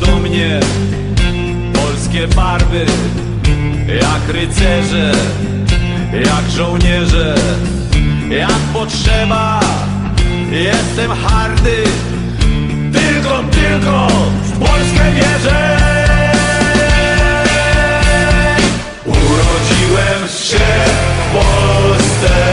Do mnie. Polskie barwy Jak rycerze, jak żołnierze Jak potrzeba, jestem hardy Tylko, tylko w Polskę wierzę Urodziłem się w Polsce.